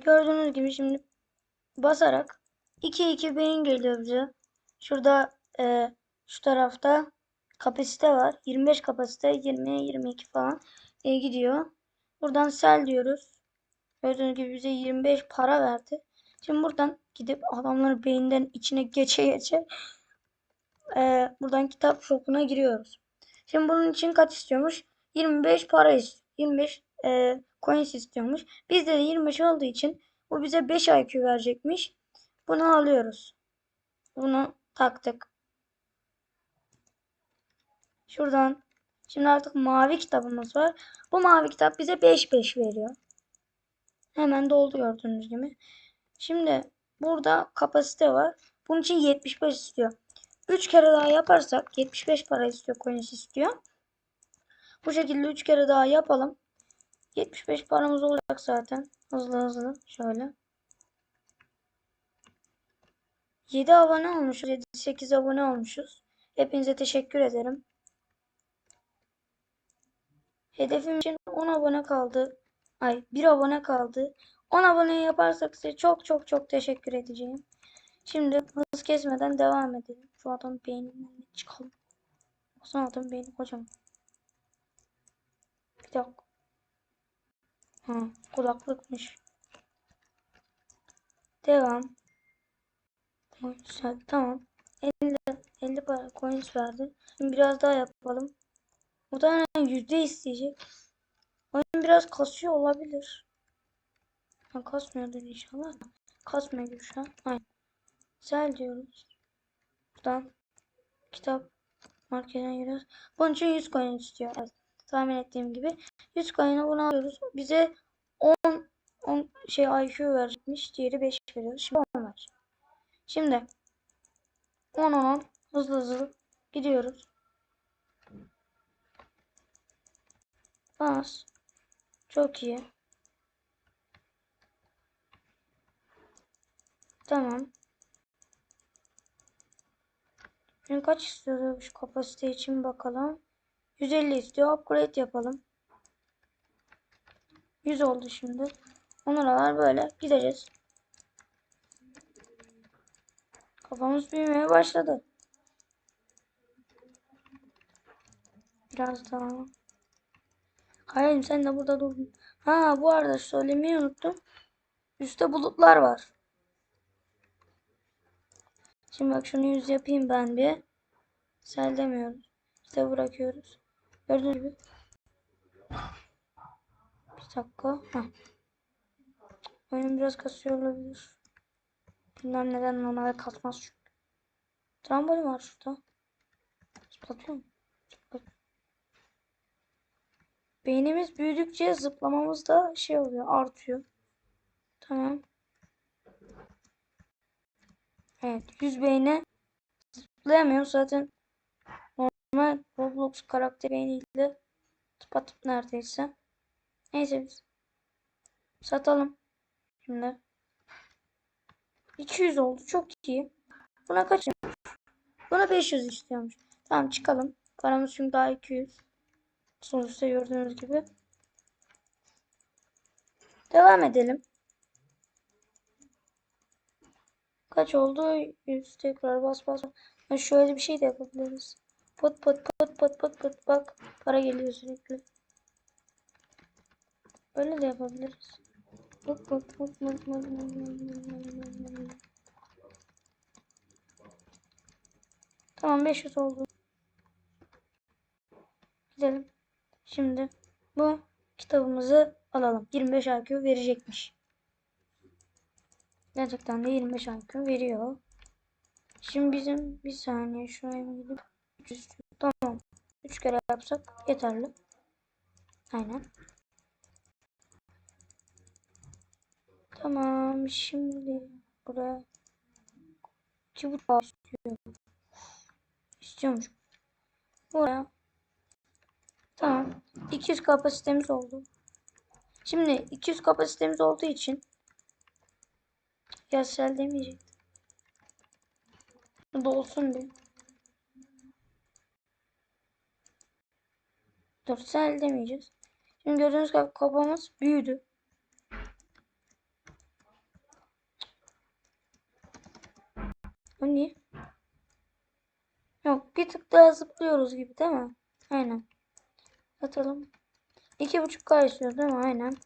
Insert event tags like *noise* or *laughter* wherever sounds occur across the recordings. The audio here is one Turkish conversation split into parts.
Gördüğünüz gibi şimdi basarak 2 2 beyin geliyor bize. Şurada e, şu tarafta kapasite var. 25 kapasite 20 22 falan e, gidiyor. Buradan sel diyoruz. Gördüğünüz gibi bize 25 para verdi. Şimdi buradan gidip adamların beyinden içine geçe geçe e, buradan kitap shopuna giriyoruz. Şimdi bunun için kaç istiyormuş? 25 para istiyor. 25 e, coins istiyormuş. Bizde de 25 olduğu için bu bize 5 IQ verecekmiş. Bunu alıyoruz. Bunu taktık. Şuradan şimdi artık mavi kitabımız var. Bu mavi kitap bize 5 5 veriyor. Hemen doldu gördüğünüz gibi. Şimdi burada kapasite var. Bunun için 75 istiyor. 3 kere daha yaparsak 75 para istiyor. Coins istiyor. Bu şekilde 3 kere daha yapalım. 75 paramız olacak zaten. Hızlı hızlı. Şöyle. 7 abone olmuşuz. 7-8 abone olmuşuz. Hepinize teşekkür ederim. Hedefim için 10 abone kaldı. Ay 1 abone kaldı. 10 abone yaparsak size çok çok çok teşekkür edeceğim. Şimdi hız kesmeden devam edelim. Şu adam beyninden çıkalım. Baksana adam beyni kocaman. Bir dakika. Ha, kulaklıkmış. Devam. Güzel, tamam. 50 50 para coins verdi. Şimdi biraz daha yapalım. Muhtemelen yüzde isteyecek. Oyun biraz kasıyor olabilir. Ha, kasmıyordur inşallah. Kasmıyor şu an. Aynen. Güzel diyoruz. Buradan kitap marketten giriyoruz. Bunun için 100 coin istiyor. Evet, tahmin ettiğim gibi. 100 coin'e bunu alıyoruz. Bize 10 10 şey IQ verecekmiş. Diğeri 5 veriyor. Şimdi 10 ver. Şimdi 10 10 10 hızlı hızlı gidiyoruz. Bas. Çok iyi. Tamam. Şimdi kaç istiyordu şu kapasite için bakalım. 150 istiyor. Upgrade yapalım. 100 oldu şimdi. Onlara böyle gideceğiz. Kafamız büyümeye başladı. Biraz daha. Hayır sen de burada durdun. Ha bu arada söylemeyi unuttum. Üstte bulutlar var. Şimdi bak şunu yüz yapayım ben bir. Sel demiyoruz. İşte bırakıyoruz. Gördüğünüz gibi. Bir dakika. Heh. Oyun biraz kasıyor olabilir. Bilmem neden normalde kasmaz çünkü. Trambolin var şurada. Zıplatıyor mu? Beynimiz büyüdükçe zıplamamız da şey oluyor artıyor. Tamam. Evet 100 beyne zıplayamıyor zaten normal Roblox karakter beyniyle tıpatıp neredeyse. Neyse biz satalım. Şimdi 200 oldu çok iyi. Buna kaç Buna 500 istiyormuş. Tamam çıkalım. Paramız şimdi daha 200. Sonuçta gördüğünüz gibi. Devam edelim. Kaç oldu? 100 tekrar bas bas. Şöyle bir şey de yapabiliriz. Pot pot pot pot pot pot bak para geliyor sürekli. Öyle de yapabiliriz. Pot pot pot pot pot. Tamam 500 oldu. Gidelim. Şimdi bu kitabımızı alalım. 25 IQ verecekmiş. Gerçekten de 25 IQ veriyor. Şimdi bizim bir saniye şuraya gidip 300 tamam. 3 kere yapsak yeterli. Aynen. Tamam şimdi buraya çubuk istiyor. İstiyormuş. Buraya Tamam. 200 kapasitemiz oldu. Şimdi 200 kapasitemiz olduğu için ya sel demeyecek. Dolsun bir. Dur sel demeyeceğiz. Şimdi gördüğünüz gibi kafamız büyüdü. O niye? Yok bir tık daha zıplıyoruz gibi değil mi? Aynen. Atalım. İki buçuk k istiyoruz değil mi? Aynen.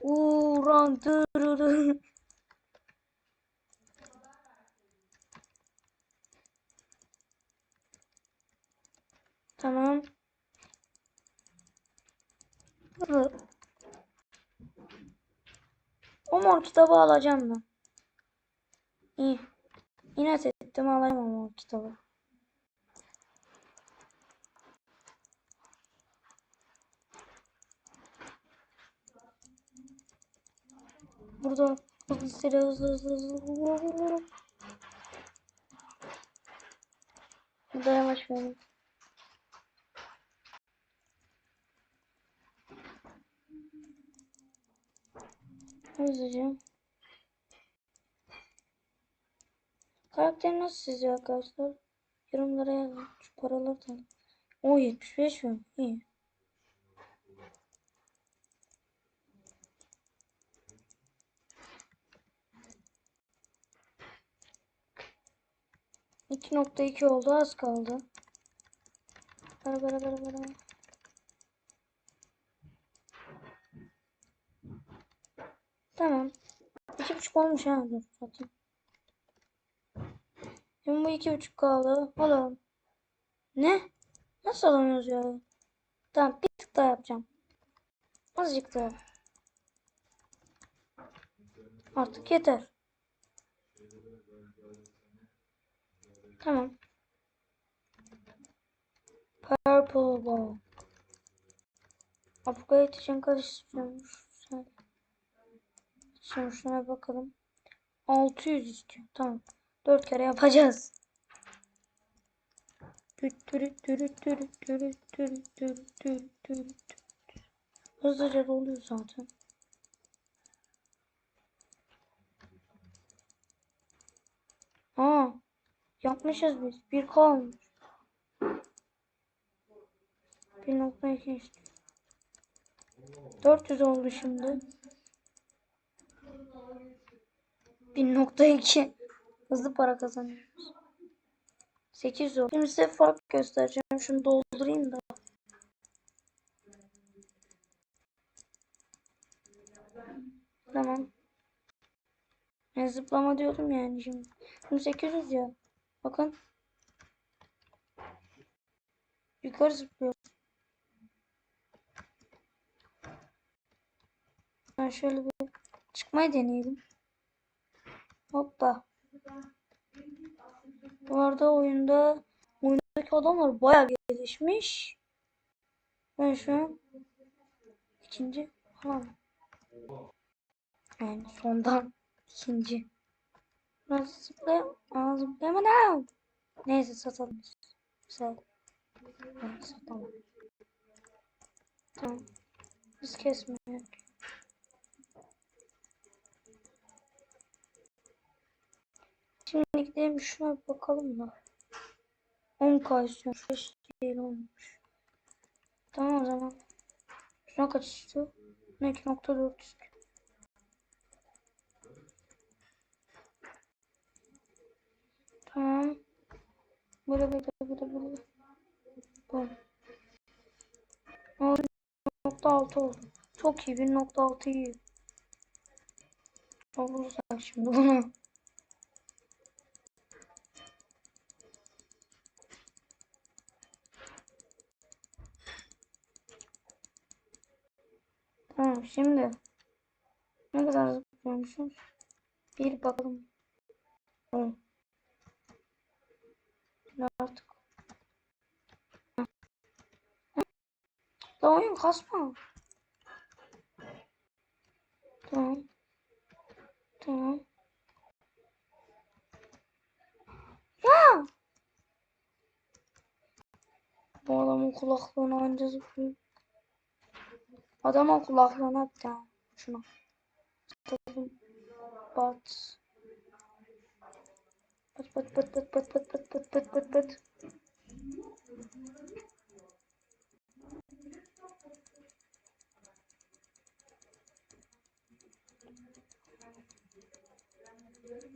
Uğran dırırı. Tamam. Hı. O mor kitabı alacağım ben. İyi. İnat ettim alacağım o mor kitabı. Burada hızlı seri hızlı hızlı hızlı. Burada yavaş verin. Hızlıca. Karakter nasıl sizce arkadaşlar? Yorumlara yazın. Şu paraları da. O 75 mi? İyi. İki nokta iki oldu. Az kaldı. Bara bara bara bara. Tamam. İki buçuk olmuş ha. Dur satayım. Şimdi bu iki buçuk kaldı. Alalım. Ne? Nasıl alamıyoruz ya? Tamam bir tık daha yapacağım. Azıcık daha. Artık yeter. Tamam. Purple ball. Upgrade için kaç istiyormuş? Sonuçlara bakalım. 600 istiyor. Tamam. 4 kere yapacağız. Hızlıca doluyor zaten. Aa, yapmışız biz. Bir kalmış. 1.2 istiyor. 400 oldu şimdi. 1.2 Hızlı para kazanıyoruz. 800 oldu. Şimdi size fark göstereceğim. Şunu doldurayım da. Tamam. Ben zıplama diyordum yani şimdi. Şimdi 800 ya. Bakın. Yukarı zıplıyor. Ben şöyle bir çıkmayı deneyelim. Hoppa. Bu arada oyunda oyundaki adamlar bayağı gelişmiş. Ben şu an ikinci falan. Yani sondan ikinci. Nasıl zıplayam? Aa zıplayamadım. Neyse satalım. Güzel. Tamam. Biz kesmiyor. Şimdi gidelim şuna bakalım da. 10k istiyor. 5 değil olmuş. Tamam o zaman. Şuna kaç istiyor? 2.4 istiyor. Tamam. Böyle böyle böyle böyle. Bu. 1.6 oldu. Çok iyi. 1.6 iyi. Olursak şimdi bunu. Tamam şimdi ne kadar zıplıyormuşuz? Bir bakalım. Ne artık? Da oyun kasma. Tamam. Tamam. Ya! Bu adamın kulaklığını anca zıplıyor. Adamın kulaklığına bir tane. Şuna. Bat. Bat bat bat bat bat bat bat bat bat bat bat.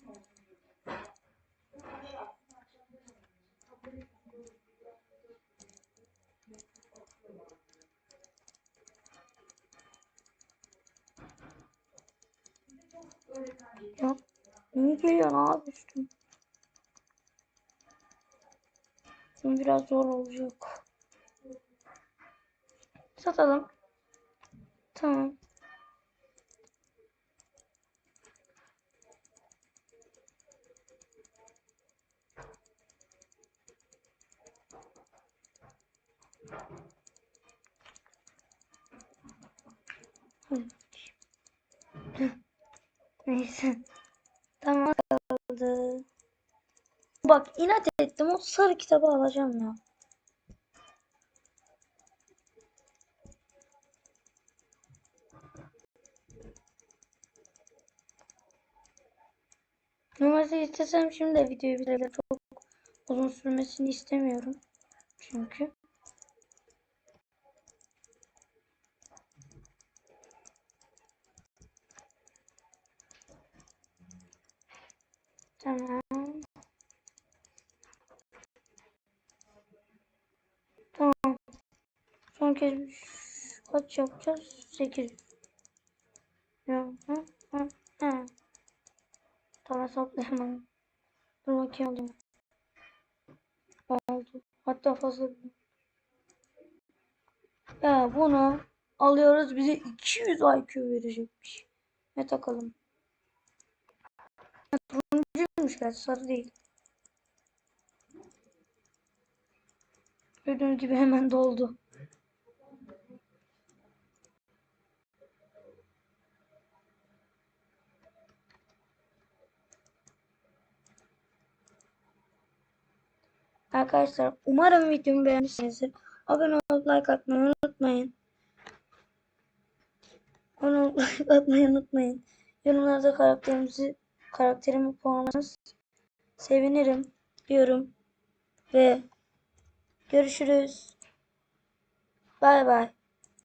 Ya geliyorsun abi üstüme? Şimdi biraz zor olacak. Satalım. Tamam. Neyse. Tamam kaldı. Bak inat ettim o sarı kitabı alacağım ya. Normalde istesem şimdi de videoyu bile çok uzun sürmesini istemiyorum. Çünkü. Tamam. Tamam. Son kez kaç yapacağız? 8. Ya, hı, hı, hı. Tam. Dur bakayım. Oldu. Hatta fazla. Ya bunu alıyoruz bize 200 IQ verecekmiş. Ne takalım? Turuncuymuş gerçi sarı değil. Gördüğünüz gibi hemen doldu. Arkadaşlar umarım videomu beğenmişsinizdir. Abone olup like atmayı unutmayın. Abone olup *laughs* like atmayı unutmayın. Yorumlarda karakterimizi karakterimi puanlarsanız sevinirim diyorum. Ve görüşürüz. Bay bay.